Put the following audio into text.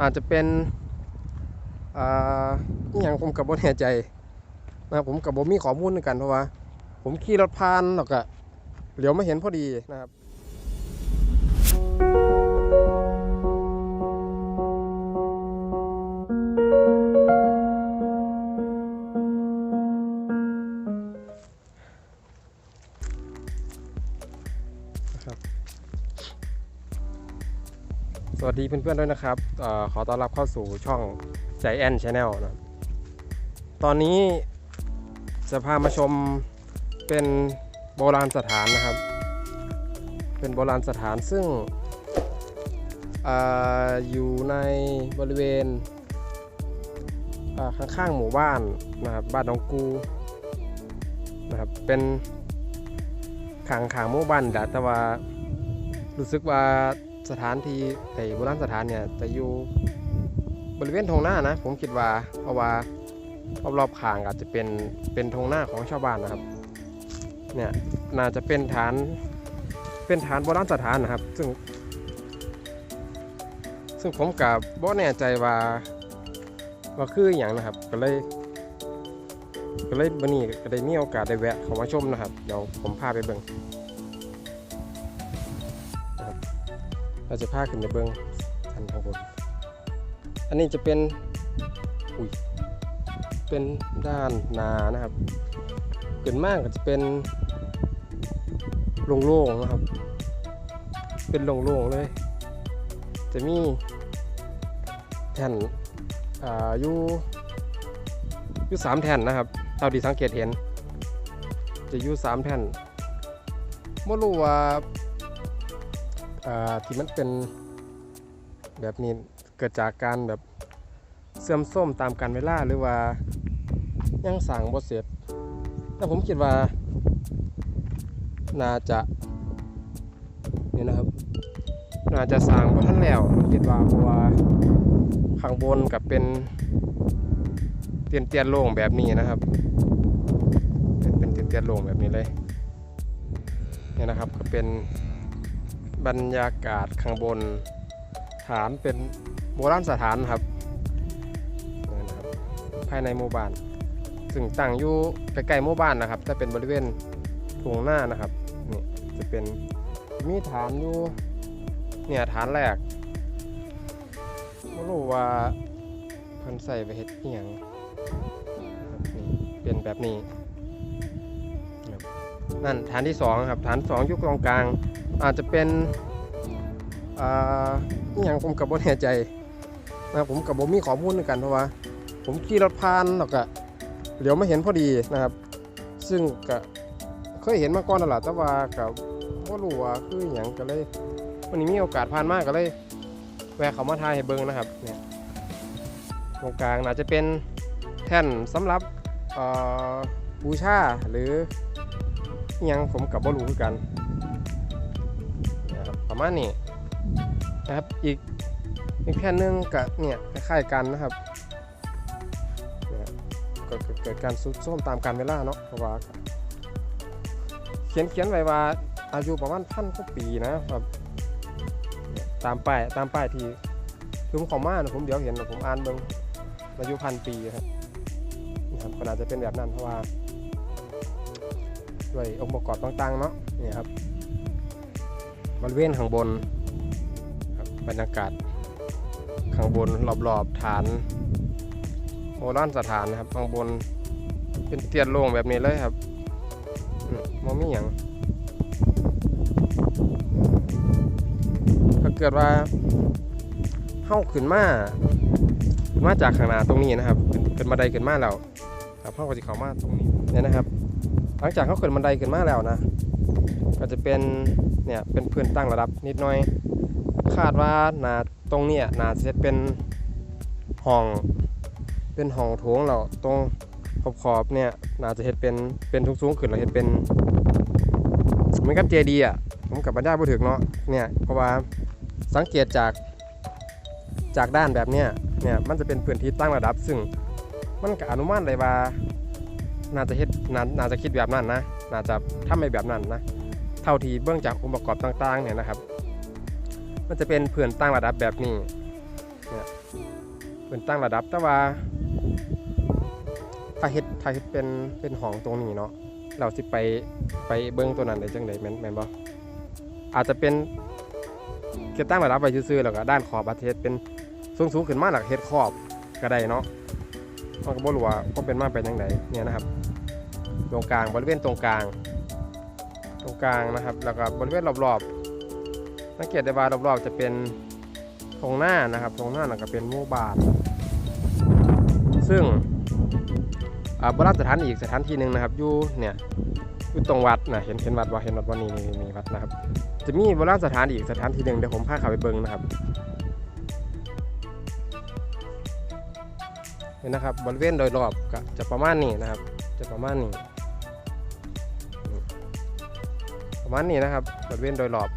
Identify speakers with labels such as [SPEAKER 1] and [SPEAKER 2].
[SPEAKER 1] อาจจะเป็นอ่าอย่างผมกับบ่แน่ใจนะครับผมกับบ่มีข้อมูลในกันเพราะว่า ผมขี่รถผ่านแล้วก็เหลียวมาเห็นพอดีนะครับ สวัสดีเพื่อนๆด้วยนะครับอขอต้อนรับเข้าสู่ช่องใจแอนชาแนลนะตอนนี้จะพามาชมเป็นโบราณสถานนะครับ เป็นโบราณสถานซึ่งออยู่ในบริเวณข้างๆหมู่บ้านนะครับบ้านน้องกูนะครับเป็นขางขางๆหมู่บ้านแต่ว่ารู้สึกว่า สถานที่ไอ้โบราณสถานเนี่ยจะอยู่บริเวณทงหน้านะ ผมคิดว่าเพราะว่ารอบๆข้างอาจจะเป็นเป็นทงหน้าของชาวบ้านนะครับเนี่ยน่าจะเป็นฐานเป็นฐานโบราณสถานนะครับ ซึ่ง ซึ่งผมกับบ่แน่ใจว่าว่าคืออย่างนะครับ ก็เลยก็เลยวันนี้ก็ได้มีโอกาสได้แวะเข้ามาชมนะครับ เดี๋ยวผมพาไปเบิ่ง เราจะพาขึ้นไปเบิ้งอันข้างบนอันนี้จะเป็นอุ้ยเป็นด้านนานะครับเกินมากก็จะเป็นโล่งๆนะครับ เป็นโล่งๆเลย จะมีแผ่นอ่าอยู่อยู่สามแผ่นนะครับเท่าที่สังเกตเห็น จะอยู่สามแผ่นไม่รู้ว่าอ่า ที่มันเป็นแบบนี้เกิดจากการแบบเสื่อมโทรมตามกาลเวลาหรือว่ายังสั่งบ่เสร็จแต่ผมคิดว่าน่าจะนี่นะครับน่าจะสั่งบ่ทันแล้วคิดว่าเพราะว่าข้างบนกับเป็นเตียนเตียนโล่งแบบนี้นะครับ เป็นเตียนเตียนโล่งแบบนี้เลยนี่นะครับก็เป็น บรรยากาศข้างบน ฐานเป็นโบราณสถานครับภายในหมู่บ้านซึ่งตั้งอยู่ใกล้ๆหมู่บ้านนะครับถ้าเป็นบริเวณทุ่งหน้านะครับนี่จะเป็นมีฐานอยู่เนี่ยฐานแรกไม่รู้ว่าเพิ่นใส่ไปเฮ็ดเอียงนี่เป็นแบบนี้ นั่นฐานที่สองครับฐานสองยู่ตรงกลาง อาจจะเป็นอ่าอย่างผมกับบ่แน่ใจนะผมกับบ่มีข้อมูลในกันเพราะว่า ผมขี่รถผ่านแล้วก็เดี๋ยวไมาเห็นพอดีนะครับ ซึ่งก็เคยเห็นมาก่อนนั่นแหละแต่ว่ากับบ่รู้ว่าคืออย่างก็เลยวันนี้มีโอกาสผ่านมากก็เลยแวะเขามาถ่ายให้เบิ่งนะครับเนี่ยตรงกลางน่าจจะเป็นแท่นสำหรับบูชาหรือ ยังผมกับบ่รู้คือกันนะครับประมาณนี้นะครับอีกอีกแผ่นหนึงกับเนี่ยคล้ายๆกันนะครับเนี่ยก็ก็เกิดการซุดโทรมตามกาลเวลาเนาะเพราะว่า เขียนเขียนไว้ว่าอายุประมาณพันกว่าปีนะครับตามป้ายตามป้ายที่คือผมขอมานะผมเดี๋ยวเห็นนะผมอ่านเบิ่งอายุพันปีครับนะครับก็น่าจะเป็นแบบนั้นเพราะว่า ด้วยองค์ประกอบต่างๆเนาะเนี่ยครับบริเวณข้างบนบบรรยากาศข้างบนรอบๆฐานโบราณสถานนะครับข้างบนเป็นเตียนโล่งแบบนี้เลยครับมองไม่อย่างถ้าเกิดว่าเข้าขึ้นมาขึ้นมาจากข้างหน้าตรงนี้นะครับเป็นเป็นบันไดขึ้นมาแล้วครับเข้าก็จะเข้ามาตรงนี้เนี่ยนะครับ หลังจากเขาขึ้นบันไดขึ้นมาแล้วนะ ก็จะเป็นเนี่ยเป็นพื้นตั้งระดับนิดหน่อย คาดว่านาตรงเนี้ยนาจะเป็นห้องเป็นห้องโถงเราตรงขอบขอบเนี่ยนาจะเห็ดเป็นเป็นทุกสูงขึ้นเราเห็ดเป็นเหมือนกับเจดีอะผมกับบรรดาผู้ถึกเนาะเนี่ยเพราะว่าสังเกตจากจากด้านแบบเนี้ยเนี่ยมันจะเป็นพื้นที่ตั้งระดับซึ่งมันก็อนุมานได้ว่า น่าจะเฮ็ดนาน่าจะคิดแบบนั้นนะ น่าจะทำไปแบบนั้นนะ เท่าที่เบื้องจากองค์ประกอบต่าง ๆ เนี่ยนะครับ มันจะเป็นเพื่อนตั้งระดับแบบนี้เนี่ยเป็นตั้งระดับแต่ว่าถ้าเฮ็ดถ้าเฮ็ดเป็นเป็นห้องตรงนี้เนาะเราสิไปไปเบิ่งตัวนั้นได้จังไดแม่นแม่นบ่อาจจะเป็นเก็บตั้งระดับไว้ซื่อๆแล้วก็ด้านขอบอาจจะเฮ็ดเป็นสูงๆขึ้นมาแล้วก็เฮ็ดขอบก็ได้เนาะ มันก็บ่รู้ว่าก็เป็นมาเป็นจังไดเนี่ยนะครับ ตรงกลางบริเวณตรงกลาง ตรงกลางนะครับ แล้วก็บริเวณรอบๆสังเกตได้ว่ารอบๆจะเป็นตรงหน้านะครับตรงหน้าแล้วก็เป็นหมู่บ้านซึ่งโบราณสถานอีกสถานที่หนึ่งนะครับอยู่เนี่ยอยู่ตรงวัดนะเห็นเห็นวัดว่าเห็นวัดว่านี่นี่นี่วัดนะครับ จะมีโบราณสถานอีกสถานที่หนึ่งเดี๋ยวผมพาเขาไปเบิ่งนะครับ นนะครับบริเวณโดยรอบก็จะประมาณนี้นะครับ จะประมาณนี้ ประมาณนี้นะครับบริเวณโดยรอบ